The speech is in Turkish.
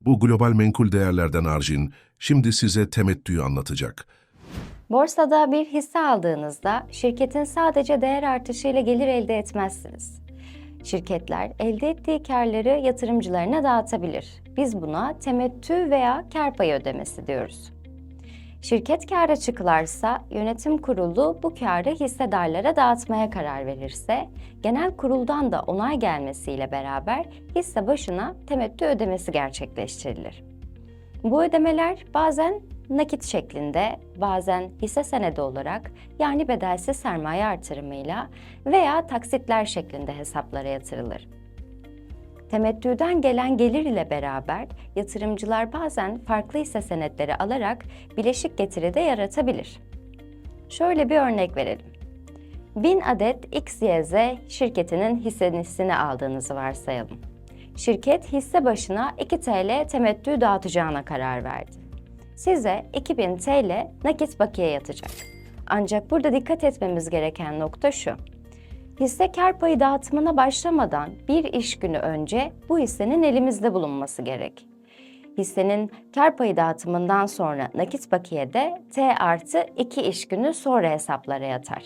Bu global menkul değerlerden Arjin şimdi size temettüyü anlatacak. Borsada bir hisse aldığınızda şirketin sadece değer artışıyla gelir elde etmezsiniz. Şirketler elde ettiği karları yatırımcılarına dağıtabilir. Biz buna temettü veya kar payı ödemesi diyoruz. Şirket kâra çıkılarsa yönetim kurulu bu karı hissedarlara dağıtmaya karar verirse, genel kuruldan da onay gelmesiyle beraber hisse başına temettü ödemesi gerçekleştirilir. Bu ödemeler bazen nakit şeklinde, bazen hisse senedi olarak yani bedelsiz sermaye artırımıyla veya taksitler şeklinde hesaplara yatırılır. Temettüden gelen gelir ile beraber yatırımcılar bazen farklı hisse senetleri alarak bileşik getiri de yaratabilir. Şöyle bir örnek verelim. 1000 adet XYZ şirketinin hissesini aldığınızı varsayalım. Şirket hisse başına 2 TL temettü dağıtacağına karar verdi. Size 2000 TL nakit bakiye yatacak. Ancak burada dikkat etmemiz gereken nokta şu. Hisse kar payı dağıtımına başlamadan bir iş günü önce bu hissenin elimizde bulunması gerek. Hissenin kar payı dağıtımından sonra nakit bakiye de T artı 2 iş günü sonra hesaplara yatar.